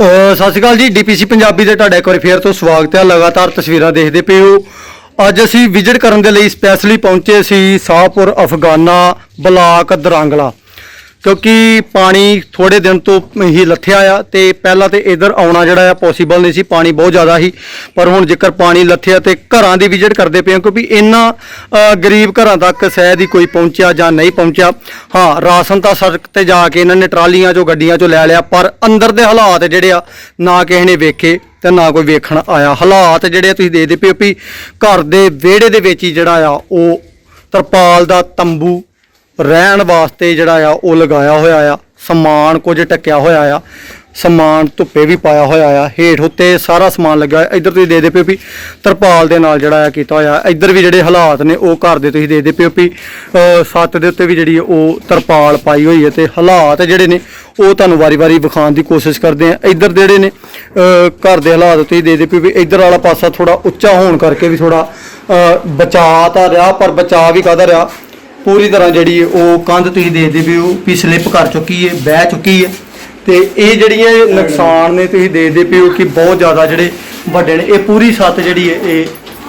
ਅਹ ਸਤਿ ਸ਼੍ਰੀ ਅਕਾਲ ਜੀ, ਡੀਪੀਸੀ ਪੰਜਾਬੀ ਦੇ ਤੁਹਾਡਾ ਇੱਕ ਵਾਰੀ ਫੇਰ ਤੋਂ ਸਵਾਗਤ ਹੈ। ਲਗਾਤਾਰ ਤਸਵੀਰਾਂ ਦੇਖਦੇ ਪਏ ਹੋ। ਅੱਜ ਅਸੀਂ ਵਿਜ਼ਿਟ ਕਰਨ ਦੇ ਲਈ ਸਪੈਸ਼ਲੀ ਪਹੁੰਚੇ ਸੀ ਸਾਹਪੁਰ, ਅਫਗਾਨਾ, ਬਲਾਕ ਦਰਾਂਗਲਾ। ਕਿਉਂਕਿ ਪਾਣੀ ਥੋੜੇ ਦਿਨ ਤੋਂ ਹੀ ਲੱਥਿਆ ਆ ਤੇ ਪਹਿਲਾਂ ਤੇ ਇਧਰ ਆਉਣਾ ਜਿਹੜਾ ਆ ਪੋਸੀਬਲ ਨਹੀਂ ਸੀ, ਪਾਣੀ ਬਹੁਤ ਜ਼ਿਆਦਾ ਸੀ। ਪਰ ਹੁਣ ਜੇਕਰ ਪਾਣੀ ਲੱਥਿਆ ਤੇ ਘਰਾਂ ਦੀ ਵਿਜ਼ਿਟ ਕਰਦੇ ਪਏ ਹਾਂ ਕਿਉਂਕਿ ਇੰਨਾ ਗਰੀਬ ਘਰਾਂ ਤੱਕ ਸ਼ਾਇਦ ਹੀ ਕੋਈ ਪਹੁੰਚਿਆ ਜਾਂ ਨਹੀਂ ਪਹੁੰਚਿਆ। ਹਾਂ, ਰਾਸ਼ਨ ਤਾਂ ਸੜਕ ਤੇ ਜਾ ਕੇ ਇਹਨਾਂ ਨੇ ਟਰਾਲੀਆਂ ਚੋਂ, ਗੱਡੀਆਂ ਚੋਂ ਲੈ ਲਿਆ, ਪਰ ਅੰਦਰ ਦੇ ਹਾਲਾਤ ਜਿਹੜੇ ਆ, ਨਾ ਕਿਸੇ ਨੇ ਵੇਖੇ ਤੇ ਨਾ ਕੋਈ ਵੇਖਣ ਆਇਆ। ਹਾਲਾਤ ਜਿਹੜੇ ਆ ਤੁਸੀਂ ਦੇਖਦੇ ਪਏ ਹੋ ਵੀ ਘਰ ਦੇ ਵਿਹੜੇ ਦੇ ਵਿੱਚ ਹੀ ਜਿਹੜਾ ਆ, ਉਹ ਤਰਪਾਲ ਦਾ ਤੰਬੂ ਰਹਿਣ ਵਾਸਤੇ ਜਿਹੜਾ ਆ, ਉਹ ਲਗਾਇਆ ਹੋਇਆ ਆ, ਸਮਾਨ ਕੁਝ ਟੱਕਿਆ ਹੋਇਆ ਆ, ਸਮਾਨ ਧੁੱਪੇ ਵੀ ਪਾਇਆ ਹੋਇਆ ਆ, ਹੇਠ ਉੱਤੇ ਸਾਰਾ ਸਮਾਨ ਲੱਗਾ ਹੋਇਆ, ਇੱਧਰ ਤੁਸੀਂ ਦੇ ਦੇ ਪਿਓ ਵੀ ਤਰਪਾਲ ਦੇ ਨਾਲ ਜਿਹੜਾ ਆ ਕੀਤਾ ਹੋਇਆ, ਇੱਧਰ ਵੀ ਜਿਹੜੇ ਹਾਲਾਤ ਨੇ, ਉਹ ਘਰ ਦੇ ਤੁਸੀਂ ਦੇ ਦੇ ਪਿਓ ਵੀ ਸੱਤ ਦੇ ਉੱਤੇ ਵੀ ਜਿਹੜੀ ਉਹ ਤਰਪਾਲ ਪਾਈ ਹੋਈ ਹੈ ਤੇ ਹਾਲਾਤ ਜਿਹੜੇ ਨੇ, ਉਹ ਤੁਹਾਨੂੰ ਵਾਰੀ-ਵਾਰੀ ਵਿਖਾਉਣ ਦੀ ਕੋਸ਼ਿਸ਼ ਕਰਦੇ ਆ। ਇੱਧਰ ਦੇ ਜਿਹੜੇ ਨੇ ਘਰ ਦੇ ਹਾਲਾਤ ਤੁਸੀਂ ਦੇ ਦੇ ਪਿਓ ਵੀ ਇੱਧਰ ਵਾਲਾ ਪਾਸਾ ਥੋੜਾ ਉੱਚਾ ਹੋਣ ਕਰਕੇ ਵੀ ਥੋੜਾ ਬਚਾ ਤਾਂ ਰਿਹਾ, ਪਰ ਬਚਾ ਵੀ ਕਾਹਦਾ ਰਿਹਾ? ਪੂਰੀ ਤਰ੍ਹਾਂ ਜਿਹੜੀ ਹੈ ਉਹ ਕੰਧ ਤੁਸੀਂ ਦੇਖਦੇ ਵੀ ਉਹ ਵੀ ਸਲਿੱਪ ਕਰ ਚੁੱਕੀ ਹੈ, ਬਹਿ ਚੁੱਕੀ ਹੈ। ਤੇ ਇਹ ਜਿਹੜੀਆਂ ਇਹ ਨੁਕਸਾਨ ਨੇ ਤੁਸੀਂ ਦੇਖਦੇ ਪਿਓ ਕਿ ਬਹੁਤ ਜ਼ਿਆਦਾ ਜਿਹੜੇ ਵੱਡੇ ਨੇ, ਇਹ ਪੂਰੀ ਛੱਤ ਜਿਹੜੀ ਹੈ, ਇਹ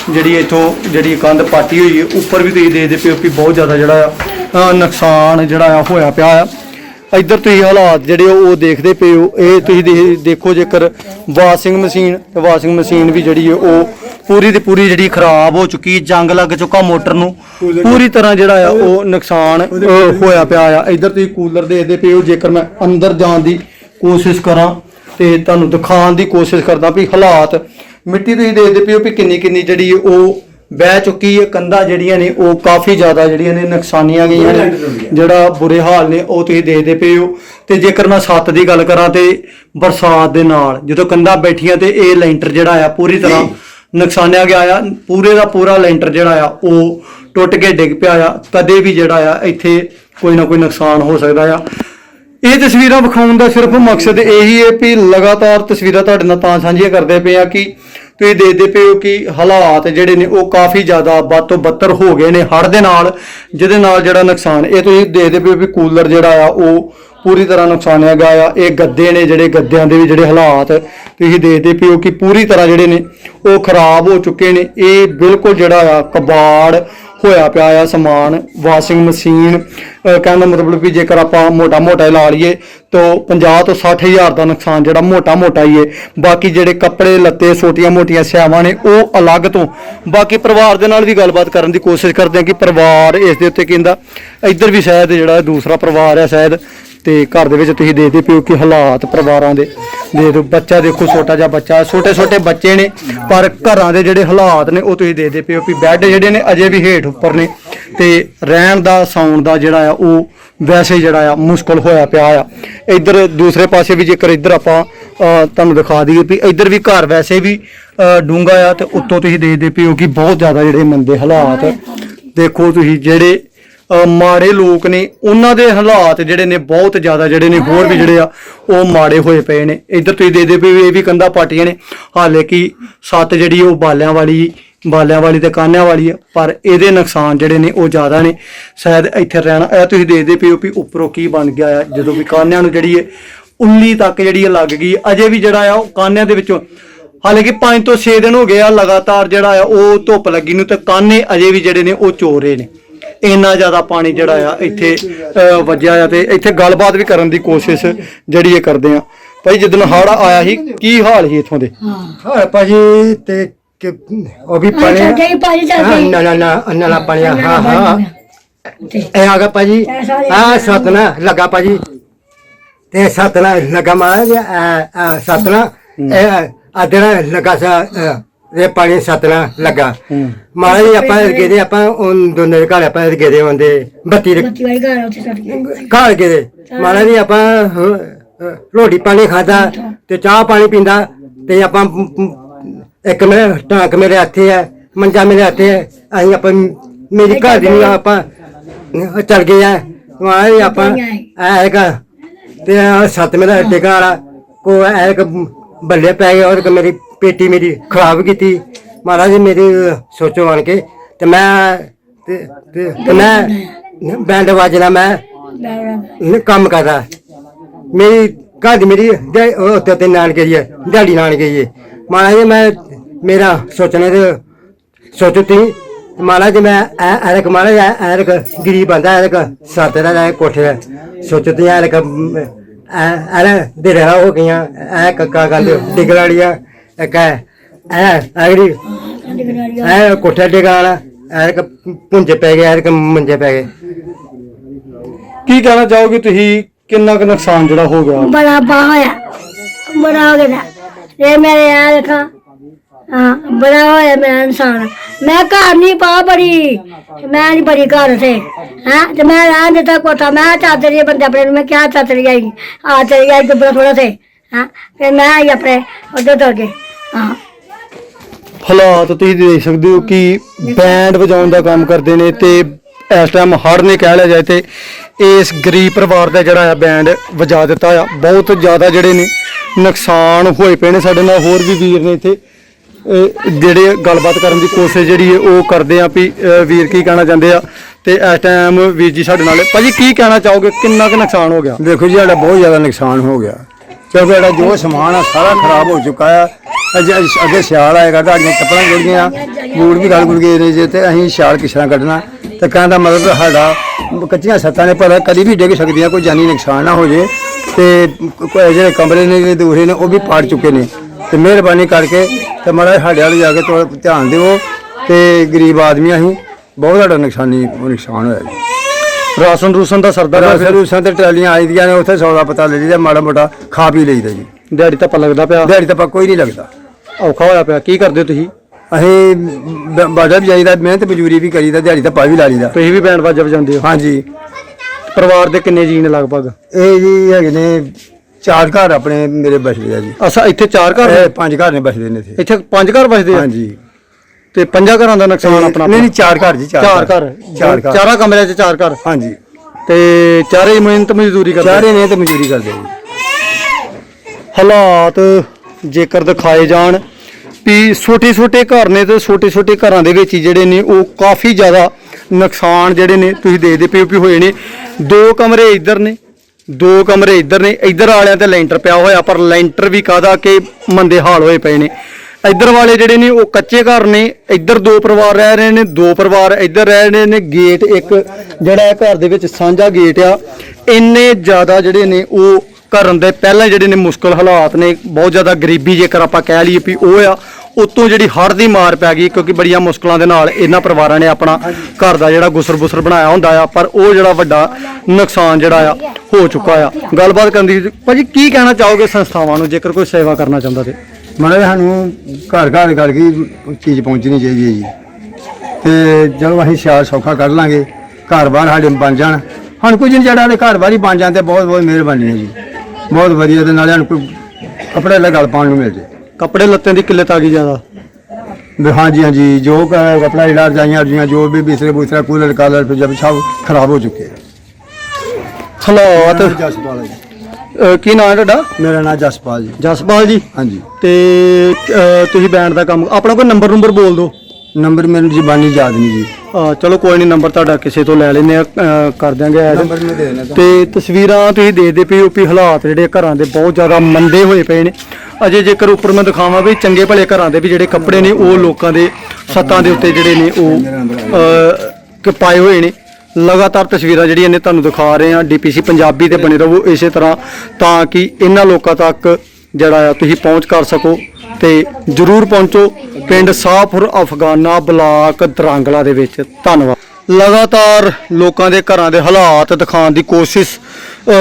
ਜਿਹੜੀ ਇੱਥੋਂ ਜਿਹੜੀ ਕੰਧ ਪਾਟੀ ਹੋਈ ਹੈ, ਉੱਪਰ ਵੀ ਤੁਸੀਂ ਦੇਖਦੇ ਪਿਓ ਕਿ ਬਹੁਤ ਜ਼ਿਆਦਾ ਜਿਹੜਾ ਆ ਨੁਕਸਾਨ ਜਿਹੜਾ ਆ ਹੋਇਆ ਪਿਆ ਆ। ਇੱਧਰ ਤੁਸੀਂ ਹਾਲਾਤ ਜਿਹੜੇ ਉਹ ਦੇਖਦੇ ਪਏ ਹੋ। ਇਹ ਤੁਸੀਂ ਦੇ- ਦੇਖੋ ਜੇਕਰ ਵਾਸ਼ਿੰਗ ਮਸ਼ੀਨ ਵਾਸ਼ਿੰਗ ਮਸ਼ੀਨ ਵੀ ਜਿਹੜੀ ਹੈ, ਉਹ ਪੂਰੀ ਦੀ ਪੂਰੀ ਜਿਹੜੀ ਖਰਾਬ ਹੋ ਚੁੱਕੀ ਜੰਗ ਲੱਗ ਚੁੱਕਾ ਮੋਟਰ ਨੂੰ। ਪੂਰੀ ਤਰ੍ਹਾਂ ਜਿਹੜਾ ਆ ਉਹ ਨੁਕਸਾਨ ਅਹ, ਹੋਇਆ ਪਿਆ ਆ। ਇੱਧਰ ਤੁਸੀਂ ਕੂਲਰ ਦੇਖਦੇ ਪਏ ਹੋ ਜੇਕਰ ਮੈਂ ਅੰਦਰ ਜਾਣ ਦੀ ਕੋਸ਼ਿਸ਼ ਕਰਾਂ ਤੇ ਤੁਹਾਨੂੰ ਦਿਖਾਉਣ ਦੀ ਕੋਸ਼ਿਸ਼ ਕਰਦਾ ਵੀ ਹਾਲਾਤ। ਮਿੱਟੀ ਤੁਸੀਂ ਦੇਖਦੇ ਪਏ ਹੋ ਵੀ ਕਿੰਨੀ ਕਿੰਨੀ ਜਿਹੜੀ ਉਹ ਬਹਿ ਚੁੱਕੀ ਹੈ ਕੰਧਾਂ ਜਿਹੜੀਆਂ ਨੇ ਉਹ ਕਾਫੀ ਜ਼ਿਆਦਾ ਜਿਹੜੀਆਂ ਨੇ ਨੁਕਸਾਨੀਆਂ ਗਈਆਂ ਨੇ। ਜਿਹੜਾ ਬੁਰੇ ਹਾਲ ਨੇ ਉਹ ਤੁਸੀਂ ਦੇਖਦੇ ਪਏ ਹੋ। ਤੇ ਜੇਕਰ ਮੈਂ ਛੱਤ ਦੀ ਗੱਲ ਕਰਾਂ ਤੇ ਬਰਸਾਤ ਦੇ ਨਾਲ ਜਦੋਂ ਕੰਧਾਂ ਬੈਠੀਆਂ ਤੇ ਇਹ ਲੈਂਟਰ ਜਿਹੜਾ ਆ ਪੂਰੀ ਤਰ੍ਹਾਂ ਨੁਕਸਾਨਿਆ ਗਿਆ ਆ। ਪੂਰੇ ਦਾ ਪੂਰਾ ਲੈਂਟਰ ਜਿਹੜਾ ਆ, ਉਹ ਟੁੱਟ ਕੇ ਡਿੱਗ ਪਿਆ ਆ। ਕਦੇ ਵੀ ਜਿਹੜਾ ਆ, ਇੱਥੇ ਕੋਈ ਨਾ ਕੋਈ ਨੁਕਸਾਨ ਹੋ ਸਕਦਾ ਆ। ਇਹ ਤਸਵੀਰਾਂ ਵਿਖਾਉਣ ਦਾ ਸਿਰਫ ਮਕਸਦ ਇਹੀ ਹੈ ਕਿ ਲਗਾਤਾਰ ਤਸਵੀਰਾਂ ਤੁਹਾਡੇ ਨਾਲ ਤਾਂ ਸਾਂਝੀਆਂ ਕਰਦੇ ਪਏ ਆ ਕਿ ਤੁਸੀਂ ਦੇਖਦੇ ਪਏ ਹੋ ਕਿ ਹਾਲਾਤ ਜਿਹੜੇ ਨੇ, ਉਹ ਕਾਫੀ ਜ਼ਿਆਦਾ ਵੱਧ ਤੋਂ ਬੱਤਰ ਹੋ ਗਏ ਨੇ ਹੜ੍ਹ ਦੇ ਨਾਲ, ਜਿਹਦੇ ਨਾਲ ਜਿਹੜਾ ਨੁਕਸਾਨ, ਇਹ ਤੁਸੀਂ ਦੇਖਦੇ ਪਏ ਹੋ ਵੀ ਕੂਲਰ ਜਿਹੜਾ ਆ, ਉਹ ਪੂਰੀ ਤਰ੍ਹਾਂ ਨੁਕਸਾਨ ਹੈਗਾ ਆ। ਇਹ ਗੱਦੇ ਨੇ ਜਿਹੜੇ ਗੱਦਿਆਂ ਦੇ ਵੀ ਜਿਹੜੇ ਹਾਲਾਤ ਤੁਸੀਂ ਦੇਖਦੇ ਪਏ ਕਿ ਪੂਰੀ ਤਰ੍ਹਾਂ ਜਿਹੜੇ ਨੇ ਉਹ ਖਰਾਬ ਹੋ ਚੁੱਕੇ ਨੇ। ਇਹ ਬਿਲਕੁਲ ਜਿਹੜਾ ਆ ਕਬਾੜ ਹੋਇਆ ਪਿਆ ਆ ਸਮਾਨ, ਵਾਸ਼ਿੰਗ ਮਸ਼ੀਨ। ਕਹਿੰਦਾ ਮਤਲਬ ਵੀ ਜੇਕਰ ਆਪਾਂ ਮੋਟਾ ਮੋਟਾ ਲਾ ਲਈਏ ਤਾਂ 50 ਤੋਂ 60 ਹਜ਼ਾਰ ਦਾ ਨੁਕਸਾਨ ਜਿਹੜਾ ਮੋਟਾ ਮੋਟਾ ਹੀ ਹੈ। ਬਾਕੀ ਜਿਹੜੇ ਕੱਪੜੇ, ਲੱਤੇ ਛੋਟੀਆਂ ਮੋਟੀਆਂ ਸਿਆਵਾਂ ਨੇ ਉਹ ਅਲੱਗ ਤੋਂ। ਬਾਕੀ ਪਰਿਵਾਰ ਦੇ ਨਾਲ ਵੀ ਗੱਲਬਾਤ ਕਰਨ ਦੀ ਕੋਸ਼ਿਸ਼ ਕਰਦੇ ਹਾਂ ਕਿ ਪਰਿਵਾਰ ਇਸ ਦੇ ਉੱਤੇ ਕਹਿੰਦਾ, ਇੱਧਰ ਵੀ ਸ਼ਾਇਦ ਜਿਹੜਾ ਦੂਸਰਾ ਪਰਿਵਾਰ ਹੈ, ਸ਼ਾਇਦ ਤੇ ਘਰ ਦੇ ਵਿੱਚ ਤੁਸੀਂ ਦੇਖਦੇ ਪਿਓ ਕਿ ਹਾਲਾਤ ਪਰਿਵਾਰਾਂ ਦੇ ਦੇ ਬੱਚਾ ਦੇਖੋ ਛੋਟਾ ਜਿਹਾ ਬੱਚਾ, ਛੋਟੇ ਛੋਟੇ ਬੱਚੇ ਨੇ, ਪਰ ਘਰਾਂ ਦੇ ਜਿਹੜੇ ਹਾਲਾਤ ਨੇ ਉਹ ਤੁਸੀਂ ਦੇਖਦੇ ਪਿਓ ਕਿ ਬੈੱਡ ਜਿਹੜੇ ਨੇ ਅਜੇ ਵੀ ਹੇਠ ਉੱਪਰ ਨੇ ਤੇ ਰਹਿਣ ਦਾ, ਸੌਣ ਦਾ ਜਿਹੜਾ ਆ ਉਹ ਵੈਸੇ ਜਿਹੜਾ ਆ ਮੁਸ਼ਕਲ ਹੋਇਆ ਪਿਆ ਆ। ਇੱਧਰ ਦੂਸਰੇ ਪਾਸੇ ਵੀ ਜੇਕਰ ਇੱਧਰ ਆਪਾਂ ਤੁਹਾਨੂੰ ਦਿਖਾ ਦਈਏ ਵੀ ਇੱਧਰ ਵੀ ਘਰ ਵੈਸੇ ਵੀ ਡੂੰਗਾ ਆ ਤੇ ਉੱਤੋਂ ਤੁਸੀਂ ਦੇਖਦੇ ਪਿਓ ਕਿ ਬਹੁਤ ਜ਼ਿਆਦਾ ਜਿਹੜੇ ਮੰਦੇ ਹਾਲਾਤ, ਦੇਖੋ ਤੁਸੀਂ ਜਿਹੜੇ ਮਾੜੇ ਲੋਕ ਨੇ, ਉਹਨਾਂ ਦੇ ਹਾਲਾਤ ਜਿਹੜੇ ਨੇ ਬਹੁਤ ਜ਼ਿਆਦਾ ਜਿਹੜੇ ਨੇ, ਹੋਰ ਵੀ ਜਿਹੜੇ ਆ, ਉਹ ਮਾੜੇ ਹੋਏ ਪਏ ਨੇ। ਇੱਧਰ ਤੁਸੀਂ ਦੇਖਦੇ ਪਏ ਵੀ ਇਹ ਵੀ ਕੰਧਾਂ ਪਾਟੀਆਂ ਨੇ। ਹਾਲੇ ਕਿ ਸੱਤ ਜਿਹੜੀ ਉਹ ਬਾਲਿਆਂ ਵਾਲੀ ਬਾਲਿਆਂ ਵਾਲੀ ਤੇ ਕਾਨਿਆਂ ਵਾਲੀ ਆ, ਪਰ ਇਹਦੇ ਨੁਕਸਾਨ ਜਿਹੜੇ ਨੇ ਉਹ ਜ਼ਿਆਦਾ ਨੇ। ਸ਼ਾਇਦ ਇੱਥੇ ਰਹਿਣਾ, ਇਹ ਤੁਸੀਂ ਦੇਖਦੇ ਪਏ ਹੋ ਵੀ ਉੱਪਰੋਂ ਕੀ ਬਣ ਗਿਆ ਆ, ਜਦੋਂ ਵੀ ਕਾਨਿਆਂ ਨੂੰ ਜਿਹੜੀ ਹੈ ਉੱਲੀ ਤੱਕ ਜਿਹੜੀ ਆ ਲੱਗ ਗਈ ਅਜੇ ਵੀ ਜਿਹੜਾ ਆ, ਉਹ ਕਾਨਿਆਂ ਦੇ ਵਿੱਚੋਂ ਹਾਲਾਂਕਿ ਕਿ 5 ਤੋਂ 6 ਦਿਨ ਹੋ ਗਏ ਆ, ਲਗਾਤਾਰ ਜਿਹੜਾ ਆ, ਉਹ ਧੁੱਪ ਲੱਗੀ ਨੂੰ ਤੇ ਕਾਨੇ ਅਜੇ ਵੀ ਜਿਹੜੇ ਨੇ, ਉਹ ਚੋ ਰਹੇ ਨੇ। ਇੰਨਾ ਜ਼ਿਆਦਾ ਪਾਣੀ ਜਿਹੜਾ ਆ ਇੱਥੇ ਵੱਜਿਆ ਆ ਤੇ ਇੱਥੇ ਗੱਲਬਾਤ ਵੀ ਕਰਨ ਦੀ ਕੋਸ਼ਿਸ਼ ਜਿਹੜੀ ਇਹ ਕਰਦੇ ਆ। ਭਾਈ ਜਦੋਂ ਹੜ੍ਹ ਆਇਆ ਸੀ ਕੀ ਹਾਲ ਸੀ ਇੱਥੋਂ ਦੇ? ਹਾਂ। ਭਾਜੀ ਤੇ ਕਿ ਉਹ ਵੀ ਪਾਣੀ ਚੱਲ ਹਾਂ, ਗਈ ਨਾ ਨਾ ਨਾ ਅੰਨਾ ਨਾ ਪਾਣੀ ਹਾਂ ਹਾਂ। ਤੇ ਇਹ ਆ ਗਿਆ ਭਾਜੀ। ਆ ਸਤਨਾ ਲੱਗਾ ਭਾਜੀ। ਤੇ ਸਤਨਾ ਲੱਗਾ ਮਾਰ ਆ ਸਤਨਾ ਇਹ ਪਾਣੀ ਸਤਨਾ ਲੱਗਾ। ਮਾਰ ਜੀ ਆਪਾਂ ਗਏ ਆਪਾਂ ਉਹ ਦੋਨੇ ਘਰ ਆਪਾਂ ਗਏ ਹੁੰਦੇ ਬੱਤੀ ਦੇ ਬੱਤੀ ਵਾਲੀ ਘਰ ਉੱਥੇ ਘਰ ਗਏ ਮਾਰਾ ਜੀ ਆਪਾਂ ਰੋਟੀ ਪਾਣੀ ਖਾਦਾ ਤੇ ਚਾਹ ਪਾਣੀ ਪੀਂਦਾ ਤੇ ਆਪਾਂ ਇੱਕ ਮੇਰੇ ਟਾਂਕ ਮੇਰੇ ਹੱਥੇ ਹੈ ਮੰਜਾ ਮੇਰੇ ਹੱਥੇ ਹੈ ਅਸੀਂ ਆਪਾਂ ਮੇਰੀ ਘਰ ਦੀ ਆਪਾਂ ਚੱਲ ਗਏ ਆ। ਮਾਰਾ ਜੀ ਆਪਾਂ ਐਗਾ ਤੇ ਸੱਤ ਮੇਰਾ ਟਿਕਾ ਵਾਲਾ ਕੋ ਐਕ ਬੱਲੇ ਪੈ ਗਿਆ ਔਰ ਮੇਰੀ ਪੇਟੀ ਮੇਰੀ ਖਰਾਬ ਕੀਤੀ। ਮਹਾਰਾਜ ਜੀ, ਮੇਰੀ ਸੋਚੋ ਆਣ ਕੇ। ਤੇ ਮੈਂ, ਤੇ ਤੇ ਤੇ ਮੈਂ, ਬੈਂਡ ਵਾਜਣਾ ਮੈਂ ਨ- ਕੰਮ ਕਰਦਾ। ਮੇਰੀ ਘਰ ਦੀ ਮੇਰੀ ਦਿਹਾ- ਉਹ ਉੱਤੇ ਤੇ ਨਾਲ ਗਈ ਹੈ ਦਿਹਾੜੀ ਨਾਲ ਗਈ ਹੈ। ਮਾੜਾ ਮੈਂ, ਮੇਰਾ ਸੋਚਣੇ ਤੇ ਸੋਚੋ ਤੀ ਮਾੜਾ ਮੈਂ, ਐ, ਐਰਕ ਮਾੜਾ ਜੀ ਐਰਕ ਗਰੀਬ ਬੰਦਾ, ਐਰਕ ਸੱਤ ਦਾ, ਐ, ਕੋਠੇ ਦਾ। ਸੋਚੋ ਤੀ ਐਰਕ ਐ ਐ ਦੇ ਹੋ ਗਈਆਂ, ਐ, ਕੱਕਾ ਗੱਲ ਡਿਗਰਾੜੀਆਂ ਇੱਕ ਐ ਐ ਅਗਰੀ ਐ ਕੋਠੇ ਡਿਗਾਲਾ ਐਰਕ ਪੁੰਜੇ ਪੈ ਗਏ ਐਰਕ ਮੰਜੇ ਪੈ ਗਏ। ਕੀ ਕਹਿਣਾ ਚਾਹੋਗੇ ਤੁਸੀਂ? ਕਿੰਨਾ ਕੁ ਨੁਕਸਾਨ ਜਿਹੜਾ ਹੋ ਗਿਆ? ਬੜਾ ਬਾ ਹੋਇਆ ਬੜਾ ਹੋ ਗਿਆ। ਇਹ ਮੇਰੇ ਆ ਦੇਖਾਂ ਹਾਂ ਬੜਾ ਹੋਇਆ ਮੇਰਾ ਇਨਸਾਨ ਮੈਂ ਘਰ ਨਹੀਂ ਪਾ ਬੜੀ ਮੈਂ ਨਹੀਂ ਬੜੀ ਘਰ ਸੇ ਹਾਂ ਤੇ ਮੈਂ ਰਹਿਣ ਦਿੱਤਾ ਕੋਠਾ। ਮੈਂ ਚਾਦਰ ਇਹ ਬੰਦੇ ਆਪਣੇ ਨੂੰ ਮੈਂ ਕਿਹਾ ਚਾਦਰ ਆਈ ਆ ਚਲੀ ਆਈ ਦੁਬਰਾ ਥੋੜਾ ਸੇ ਹਾਂ ਫਿਰ ਮੈਂ ਆਈ ਆਪਣੇ ਉਧਰ ਤੋਂ ਅੱਗੇ। ਹਾਂ। ਹਾਲਾਤ ਤੁਸੀਂ ਦੇਖ ਸਕਦੇ ਹੋ ਕਿ ਬੈਂਡ ਵਜਾਉਣ ਦਾ ਕੰਮ ਕਰਦੇ ਨੇ ਤੇ ਇਸ ਟਾਈਮ ਹੜ੍ਹ ਨੇ ਕਹਿ ਲਿਆ ਜਾਏ ਤੇ ਇਸ ਗਰੀਬ ਪਰਿਵਾਰ ਦਾ ਜਿਹੜਾ ਆ ਬੈਂਡ ਵਜਾ ਦਿੱਤਾ ਆ। ਬਹੁਤ ਜ਼ਿਆਦਾ ਜਿਹੜੇ ਨੇ ਨੁਕਸਾਨ ਹੋਏ ਪਏ ਨੇ ਸਾਡੇ ਨਾਲ ਹੋਰ ਵੀ ਵੀਰ ਨੇ ਇੱਥੇ। ਜਿਹੜੇ ਗੱਲਬਾਤ ਕਰਨ ਦੀ ਕੋਸ਼ਿਸ਼ ਜਿਹੜੀ ਹੈ ਉਹ ਕਰਦੇ ਆ ਵੀ ਅਹ ਵੀਰ ਕੀ ਕਹਿਣਾ ਚਾਹੁੰਦੇ ਆ ਤੇ ਇਸ ਟਾਈਮ ਵੀਰ ਜੀ ਸਾਡੇ ਨਾਲ। ਭਾਜੀ ਕੀ ਕਹਿਣਾ ਚਾਹੋਗੇ? ਕਿੰਨਾ ਕੁ ਨੁਕਸਾਨ ਹੋ ਗਿਆ? ਦੇਖੋ ਜੀ ਸਾਡਾ ਬਹੁਤ ਜ਼ਿਆਦਾ ਨੁਕਸਾਨ ਹੋ ਗਿਆ। ਕਿਉਂਕਿ ਸਾਡਾ ਜੋ ਸਮਾਨ ਆ ਸਾਰਾ ਖਰਾਬ ਹੋ ਚੁੱਕਾ ਆ। ਅਜੇ ਅੱਗੇ ਸਿਆਲ ਆਏਗਾ ਤੁਹਾਡੀਆਂ ਚੱਪਲਾਂ ਜੁੜ ਬੂਟ ਵੀ ਗਲ ਗੁਲ ਗਏ ਨੇ ਜੇ ਤੇ ਅਸੀਂ ਸਿਆਲ ਕਿਸ ਤਰ੍ਹਾਂ ਕੱਢਣਾ। ਤੇ ਕਹਿੰਦਾ ਮਤਲਬ ਸਾਡਾ ਕੱਚੀਆਂ ਛੱਤਾਂ ਨੇ, ਪਰ ਕਦੀ ਵੀ ਡਿੱਗ ਸਕਦੀਆਂ, ਕੋਈ ਜਾਨੀ ਨੁਕਸਾਨ ਨਾ ਹੋ ਜੇ। ਤੇ ਜਿਹੜੇ ਕਮਰੇ ਨੇ, ਜਿਹੜੇ ਦੂਰੇ ਨੇ, ਉਹ ਵੀ ਪਾੜ ਚੁੱਕੇ ਨੇ। ਤੇ ਮਿਹਰਬਾਨੀ ਕਰਕੇ ਤੇ ਮਾੜਾ ਸਾਡੇ ਵਾਲੇ ਜਾ ਕੇ ਥੋੜਾ ਧਿਆਨ ਦਿਓ ਤੇ ਗਰੀਬ ਆਦਮੀ ਅਸੀਂ, ਬਹੁਤ ਸਾਡਾ ਨੁਕਸਾਨੀ ਨੁਕਸਾਨ ਹੋਇਆ ਜੀ। ਰਾਸ਼ਨ ਰੂਸ਼ਨ ਦਾ ਸਰਦਾ ਰਿਹਾ ਰਸਰ ਰੂਸਾਂ ਤੇ ਟਰਾਲੀਆਂ ਆਈ ਦੀਆਂ ਨੇ ਉੱਥੇ ਸੌਦਾ ਪਤਾ ਲੈ ਲਈਦਾ ਮਾੜਾ ਮੋਟਾ ਖਾ ਪੀ ਲਈਦਾ ਜੀ। ਦਿਹਾੜੀ ਤਾਂ ਲੱਗਦਾ ਪਿਆ। ਦਿਹਾੜੀ ਤਾਂ ਆਪਾਂ ਕੋਈ ਨਹੀਂ ਲੱਗਦਾ। ਔਖਾ ਹੋਇਆ ਪਿਆ। ਕੀ ਕਰਦੇ ਹੋ ਤੁਸੀਂ? ਅਸੀਂ ਬ- ਬਾਜਾ ਵੀ ਜਾਈਦਾ ਮਿਹਨਤ ਮਜ਼ਦੂਰੀ ਵੀ ਕਰੀਦਾ ਦਿਹਾੜੀ ਤਾਂ ਪਾ ਵੀ ਲਾ ਲਈਦਾ। ਤੁਸੀਂ ਵੀ ਬੈਂਡ ਵਾਜਾ ਵਜਾਉਂਦੇ ਹੋ? ਹਾਂਜੀ। ਪਰਿਵਾਰ ਦੇ ਕਿੰਨੇ ਜੀਅ ਨੇ ਲਗਭਗ? ਇਹ ਜੀ ਹੈਗੇ ਨੇ ਚਾਰ ਘਰ ਆਪਣੇ ਮੇਰੇ ਬਸਦੇ ਆ ਜੀ। ਅਸਾ ਇੱਥੇ ਚਾਰ ਘਰ ਇਹ ਨੇ ਪੰਜ ਘਰ ਨੇ ਬਸਦੇ ਨੇ ਇੱਥੇ। ਇੱਥੇ ਪੰਜ ਘਰ ਵਸਦੇ ਆ? ਹਾਂਜੀ। ਤੇ ਪੰਜਾਂ ਘਰਾਂ ਦਾ ਨੁਕਸਾਨ ਆਪਣਾ ਨਹੀਂ ਨਹੀਂ ਚਾਰ ਘਰ ਜੀ ਚਾਰ ਘਰ। ਚਾਰ ਘਰ। ਚਾਰਾਂ ਕਮਰਿਆਂ 'ਚ ਚਾਰ ਘਰ। ਹਾਂਜੀ। ਤੇ ਚਾਰੇ ਹੀ ਮਿਹਨਤ ਮਜ਼ਦੂਰੀ ਕਰਦੇ। ਚਾਰੇ ਨੇ ਤੇ ਮਜ਼ਦੂਰੀ ਕਰਦੇ ਜੀ। ਹਾਲਾਤ ਜੇਕਰ ਦਿਖਾਏ ਜਾਣ ਵੀ ਛੋਟੇ ਛੋਟੇ ਘਰ ਨੇ ਤੇ ਛੋਟੇ ਛੋਟੇ ਘਰਾਂ ਦੇ ਵਿੱਚ ਜਿਹੜੇ ਨੇ ਉਹ ਕਾਫੀ ਜ਼ਿਆਦਾ ਨੁਕਸਾਨ ਜਿਹੜੇ ਨੇ ਤੁਸੀਂ ਦੇਖਦੇ ਹੋ ਵੀ ਹੋਏ ਨੇ। ਦੋ ਕਮਰੇ ਇੱਧਰ ਨੇ ਦੋ ਕਮਰੇ ਇੱਧਰ ਨੇ। ਇੱਧਰ ਵਾਲਿਆਂ ਤੇ ਲੈਂਟਰ ਪਿਆ ਹੋਇਆ ਪਰ ਲੈਂਟਰ ਵੀ ਕਾਦਾ ਕਿ ਮੰਦੇ ਹਾਲ ਹੋਏ ਪਏ ਨੇ। ਇੱਧਰ ਵਾਲੇ ਜਿਹੜੇ ਨੇ ਉਹ ਕੱਚੇ ਘਰ ਨੇ, ਇੱਧਰ ਦੋ ਪਰਿਵਾਰ ਰਹਿ ਰਹੇ ਨੇ, ਦੋ ਪਰਿਵਾਰ ਇੱਧਰ ਰਹਿ ਰਹੇ ਨੇ, ਗੇਟ ਇੱਕ ਜਿਹੜਾ ਹੈ ਘਰ ਦੇ ਵਿੱਚ ਸਾਂਝਾ ਗੇਟ ਆ। ਇੰਨੇ ਜ਼ਿਆਦਾ ਜਿਹੜੇ ਨੇ ਉਹ ਕਰਨ ਦੇ ਪਹਿਲਾਂ ਜਿਹੜੇ ਨੇ ਮੁਸ਼ਕਲ ਹਾਲਾਤ ਨੇ, ਬਹੁਤ ਜ਼ਿਆਦਾ ਗਰੀਬੀ ਜੇਕਰ ਆਪਾਂ ਕਹਿ ਲਈਏ ਵੀ ਉਹ ਆ, ਉਤੋਂ ਜਿਹੜੀ ਹੜ੍ਹ ਦੀ ਮਾਰ ਪੈ ਗਈ, ਕਿਉਂਕਿ ਬੜੀਆਂ ਮੁਸ਼ਕਲਾਂ ਦੇ ਨਾਲ ਇਹਨਾਂ ਪਰਿਵਾਰਾਂ ਨੇ ਆਪਣਾ ਘਰ ਦਾ ਜਿਹੜਾ ਗੁਸਰ-ਬੁਸਰ ਬਣਾਇਆ ਹੁੰਦਾ ਆ, ਪਰ ਉਹ ਜਿਹੜਾ ਵੱਡਾ ਨੁਕਸਾਨ ਜਿਹੜਾ ਆ, ਹੋ ਚੁੱਕਾ ਆ। ਗੱਲਬਾਤ ਕਰਨ ਦੀ ਭਾਜੀ, ਕੀ ਕਹਿਣਾ ਚਾਹੋਗੇ ਸੰਸਥਾਵਾਂ ਨੂੰ, ਜੇਕਰ ਕੋਈ ਸੇਵਾ ਕਰਨਾ ਚਾਹੁੰਦਾ ਤੇ? ਮਤਲਬ ਸਾਨੂੰ ਘਰ ਘਰ ਕਰਕੇ ਚੀਜ਼ ਪਹੁੰਚਣੀ ਚਾਹੀਦੀ ਹੈ ਜੀ। ਤੇ ਜਦੋਂ ਅਸੀਂ ਸਿਆਲ ਸੌਖਾ ਕੱਢ ਲਾਂਗੇ ਘਰ ਬਾਹਰ ਸਾਡੇ ਬਣ ਜਾਣ। ਹੁਣ ਕੁਝ ਨਹੀਂ ਜਿਹੜਾ ਦੇ ਘਰ ਬਾਹਰ ਹੀ ਬਣ ਜਾਣ ਤੇ ਬਹੁਤ ਬਹੁਤ ਮਿਹਰਬਾਨੀ ਹੈ ਜੀ। ਬਹੁਤ ਵਧੀਆ ਤੇ ਨਾਲੇ ਸਾਨੂੰ ਕੋਈ ਕੱਪੜੇ ਲੈ ਗੱਲ ਪਾਉਣ ਨੂੰ ਮਿਲ ਜੇ। ਕੱਪੜੇ ਲੱਤੇ ਦੀ ਕਿੱਲਤ ਆ ਗਈ ਜ਼ਿਆਦਾ। ਵੀ ਹਾਂਜੀ ਹਾਂਜੀ ਜੋ ਕ- ਕਪੜਾ ਜਿਹੜਾ ਰਜਾਈਆਂ ਰਜੀਆਂ ਜੋ ਵੀ ਬਿਸਰੇ ਬੁਸਰਾ ਕੂਲਰ ਕਾਲਰ ਫਿਰ ਜਬ ਸਭ ਖਰਾਬ ਹੋ ਚੁੱਕੇ ਹੈ ਹਾਲਾਤ ਜਸਪਾਲ ਜੀ। ਅਹ ਕੀ ਨਾਮ ਹੈ ਤੁਹਾਡਾ? ਮੇਰਾ ਨਾਮ ਜਸਪਾਲ ਜੀ। ਜਸਪਾਲ ਜੀ? ਹਾਂਜੀ। ਤੇ ਅਹ ਤੁਸੀਂ ਬੈਂਡ ਦਾ ਕੰਮ ਆਪਣਾ ਕੋਈ ਨੰਬਰ ਨੰਬਰ ਬੋਲ ਦਿਓ। ਨੰਬਰ ਮੈਨੂੰ ਜ਼ਬਾਨੀ ਯਾਦ ਨਹੀਂ ਜੀ। ਅਹ ਚਲੋ ਕੋਈ ਨਹੀਂ ਨੰਬਰ ਤੁਹਾਡਾ ਕਿਸੇ ਤੋਂ ਲੈ ਲੈਨੇ ਆ ਕਰ ਦਿਆਂਗੇ ਐਡ ਨੰਬਰ ਮੈਂ ਦੇ ਦੇਣਾ ਤੁਹਾਨੂੰ। ਤੇ ਤਸਵੀਰਾਂ ਤੁਸੀਂ ਦੇਖਦੇ ਪਏ ਹੋ ਵੀ ਹਾਲਾਤ ਜਿਹੜੇ ਘਰਾਂ ਦੇ ਬਹੁਤ ਜ਼ਿਆਦਾ ਮੰਦੇ ਹੋਏ ਪਏ ਨੇ। ਅਜੇ ਜੇਕਰ ਉੱਪਰ ਮੈਂ ਦਿਖਾਵਾਂ ਵੀ ਚੰਗੇ ਭਲੇ ਘਰਾਂ ਦੇ ਵੀ ਜਿਹੜੇ ਕੱਪੜੇ ਨੇ ਉਹ ਲੋਕਾਂ ਦੇ ਛੱਤਾਂ ਦੇ ਉੱਤੇ ਜਿਹੜੇ ਨੇ ਉਹ ਅਹ, ਕਿ ਪਾਏ ਹੋਏ ਨੇ। ਲਗਾਤਾਰ ਤਸਵੀਰਾਂ ਜਿਹੜੀਆਂ ਨੇ ਤੁਹਾਨੂੰ ਦਿਖਾ ਰਹੇ ਹਾਂ। ਡੀਪੀਸੀ ਪੰਜਾਬੀ ਤੇ ਬਣੇ ਰਹੋ ਇਸੇ ਤਰ੍ਹਾਂ, ਤਾਂ ਕਿ ਇਹਨਾਂ ਲੋਕਾਂ ਤੱਕ ਜਿਹੜਾ ਆ ਤੁਸੀਂ ਪਹੁੰਚ ਕਰ ਸਕੋ ਤੇ ਜਰੂਰ ਪਹੁੰਚੋ ਪਿੰਡ ਸਾਹਪੁਰ ਅਫਗਾਨਾ ਬਲਾਕ ਦਰਾਂਗਲਾ ਦੇ ਵਿੱਚ। ਧੰਨਵਾਦ। ਲਗਾਤਾਰ ਲੋਕਾਂ ਦੇ ਘਰਾਂ ਦੇ ਹਾਲਾਤ ਦਿਖਾਉਣ ਦੀ ਕੋਸ਼ਿਸ਼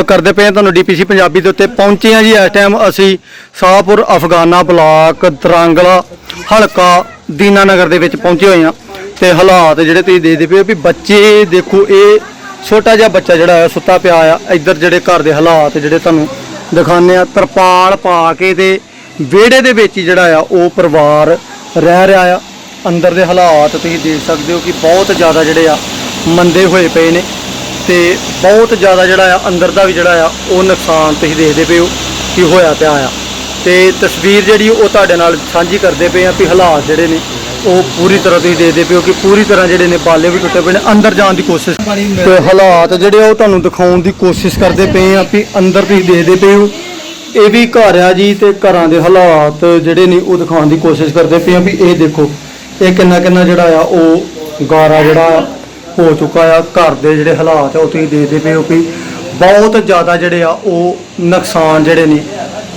ਕਰਦੇ ਪਏ ਹਾਂ। ਤੁਹਾਨੂੰ ਡੀਪੀਸੀ ਪੰਜਾਬੀ ਦੇ ਉੱਤੇ ਪਹੁੰਚੇ ਹਾਂ ਜੀ। ਇਸ ਟਾਈਮ ਅਸੀਂ ਸਾਹਪੁਰ ਅਫਗਾਨਾ ਬਲਾਕ ਦਰਾਂਗਲਾ ਹਲਕਾ ਦੀਨਾਨਗਰ ਦੇ ਵਿੱਚ ਪਹੁੰਚੇ ਹੋਏ ਹਾਂ। ਤੇ ਹਾਲਾਤ ਜਿਹੜੇ ਤੁਸੀਂ ਦੇਖਦੇ ਪਏ ਹੋ ਵੀ ਬੱਚੇ, ਦੇਖੋ ਇਹ ਛੋਟਾ ਜਿਹਾ ਬੱਚਾ ਜਿਹੜਾ ਆ ਸੁੱਤਾ ਪਿਆ ਆ। ਇੱਧਰ ਜਿਹੜੇ ਘਰ ਦੇ ਹਾਲਾਤ ਜਿਹੜੇ ਤੁਹਾਨੂੰ ਦਿਖਾਉਂਦੇ ਆ ਤਰਪਾਲ ਪਾ ਕੇ ਤੇ ਵਿਹੜੇ ਦੇ ਵਿੱਚ ਹੀ ਜਿਹੜਾ ਆ, ਉਹ ਪਰਿਵਾਰ ਰਹਿ ਰਿਹਾ ਆ। ਅੰਦਰ ਦੇ ਹਾਲਾਤ ਤੁਸੀਂ ਦੇਖ ਸਕਦੇ ਹੋ ਕਿ ਬਹੁਤ ਜ਼ਿਆਦਾ ਜਿਹੜੇ ਆ, ਮੰਦੇ ਹੋਏ ਪਏ ਨੇ ਤੇ ਬਹੁਤ ਜ਼ਿਆਦਾ ਜਿਹੜਾ ਆ, ਅੰਦਰ ਦਾ ਵੀ ਜਿਹੜਾ ਆ, ਉਹ ਨੁਕਸਾਨ ਤੁਸੀਂ ਦੇਖਦੇ ਪਏ ਹੋ ਕਿ ਹੋਇਆ ਪਿਆ ਆ। ਤੇ ਤਸਵੀਰ ਜਿਹੜੀ ਉਹ ਤੁਹਾਡੇ ਨਾਲ ਸਾਂਝੀ ਕਰਦੇ ਪਏ ਆ ਵੀ ਹਾਲਾਤ ਜਿਹੜੇ ਨੇ ਉਹ ਪੂਰੀ ਤਰ੍ਹਾਂ ਤੁਸੀਂ ਦੇਖਦੇ ਪਏ ਹੋ ਕਿ ਪੂਰੀ ਤਰ੍ਹਾਂ ਜਿਹੜੇ ਨੇ ਬਾਲੇ ਵੀ ਟੁੱਟੇ ਪਏ ਨੇ, ਅੰਦਰ ਜਾਣ ਦੀ ਕੋਸ਼ਿਸ਼ ਤੇ ਹਾਲਾਤ ਜਿਹੜੇ ਆ ਉਹ ਤੁਹਾਨੂੰ ਦਿਖਾਉਣ ਦੀ ਕੋਸ਼ਿਸ਼ ਕਰਦੇ ਪਏ ਆ ਵੀ ਅੰਦਰ ਤੁਸੀਂ ਦੇਖਦੇ ਪਏ ਹੋ। ਇਹ ਵੀ ਘਰ ਆ ਜੀ ਤੇ ਘਰਾਂ ਦੇ ਹਾਲਾਤ ਜਿਹੜੇ ਨੇ ਉਹ ਦਿਖਾਉਣ ਦੀ ਕੋਸ਼ਿਸ਼ ਕਰਦੇ ਪਏ ਆ ਵੀ ਇਹ ਦੇਖੋ, ਇਹ ਕਿੰਨਾ ਕਿੰਨਾ ਜਿਹੜਾ ਆ ਉਹ ਗਾਰਾ ਜਿਹੜਾ ਹੋ ਚੁੱਕਾ ਆ, ਘਰ ਦੇ ਜਿਹੜੇ ਹਾਲਾਤ ਆ ਉਹ ਤੁਸੀਂ ਦੇਖਦੇ ਪਏ ਹੋ ਕਿ ਬਹੁਤ ਜ਼ਿਆਦਾ ਜਿਹੜੇ ਆ ਉਹ ਨੁਕਸਾਨ ਜਿਹੜੇ ਨੇ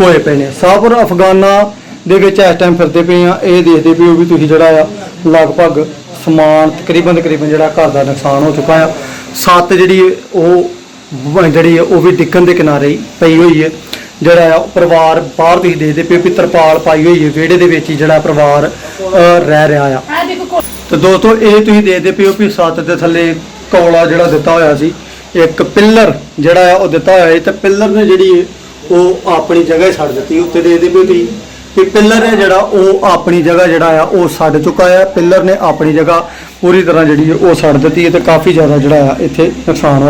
ਹੋਏ ਪਏ ਨੇ। ਸਾਹਪੁਰ ਅਫਗਾਨਾ ਦੇ ਵਿੱਚ ਇਸ ਟਾਈਮ ਫਿਰਦੇ ਪਏ ਆ। ਇਹ ਦੇਖਦੇ ਪਏ ਹੋ ਵੀ ਤੁਸੀਂ ਜਿਹੜਾ ਆ ਲਗਭਗ ਸਮਾਨ ਤਕਰੀਬਨ ਤਕਰੀਬਨ ਜਿਹੜਾ ਘਰ ਦਾ ਨੁਕਸਾਨ ਹੋ ਚੁੱਕਾ ਆ। ਸੱਤ ਜਿਹੜੀ ਉਹ ਜਿਹੜੀ ਉਹ ਵੀ ਡਿੱਗਣ ਦੇ ਕਿਨਾਰੇ ਪਈ ਹੋਈ ਹੈ ਜਿਹੜਾ ਆ ਪਰਿਵਾਰ ਬਾਹਰ ਤੁਸੀਂ ਦੇਖਦੇ ਪਏ ਵੀ ਤਰਪਾਲ ਪਾਈ ਹੋਈ ਹੈ ਵਿਹੜੇ ਦੇ ਵਿੱਚ ਹੀ ਜਿਹੜਾ ਪਰਿਵਾਰ ਰਹਿ ਰਿਹਾ ਆ। ਤੇ ਦੋਸਤੋ ਇਹ ਤੁਸੀਂ ਦੇਖਦੇ ਪਏ ਹੋ ਵੀ ਸੱਤ ਦੇ ਥੱਲੇ ਕੌਲਾ ਜਿਹੜਾ ਦਿੱਤਾ ਹੋਇਆ ਸੀ। ਇੱਕ ਪਿੱਲਰ ਜਿਹੜਾ ਆ ਉਹ ਦਿੱਤਾ ਹੋਇਆ ਹੈ ਤੇ ਪਿੱਲਰ ਨੇ ਜਿਹੜੀ ਉਹ ਆਪਣੀ ਜਗ੍ਹਾ ਹੀ ਛੱਡ ਦਿੱਤੀ ਉੱਤੇ ਦੇ ਪਏ ਹੋ ਤੁਸੀਂ ਕਿ ਪਿੱਲਰ ਹੈ ਜਿਹੜਾ, ਉਹ ਆਪਣੀ ਜਗ੍ਹਾ ਜਿਹੜਾ ਆ, ਉਹ ਛੱਡ ਚੁੱਕਾ ਆ। ਪਿੱਲਰ ਨੇ ਆਪਣੀ ਜਗ੍ਹਾ ਪੂਰੀ ਤਰ੍ਹਾਂ ਜਿਹੜੀ ਉਹ ਛੱਡ ਦਿੱਤੀ ਹੈ ਤੇ ਕਾਫੀ ਜ਼ਿਆਦਾ ਜਿਹੜਾ ਆ, ਇੱਥੇ ਨੁਕਸਾਨ ਹੋਇਆ।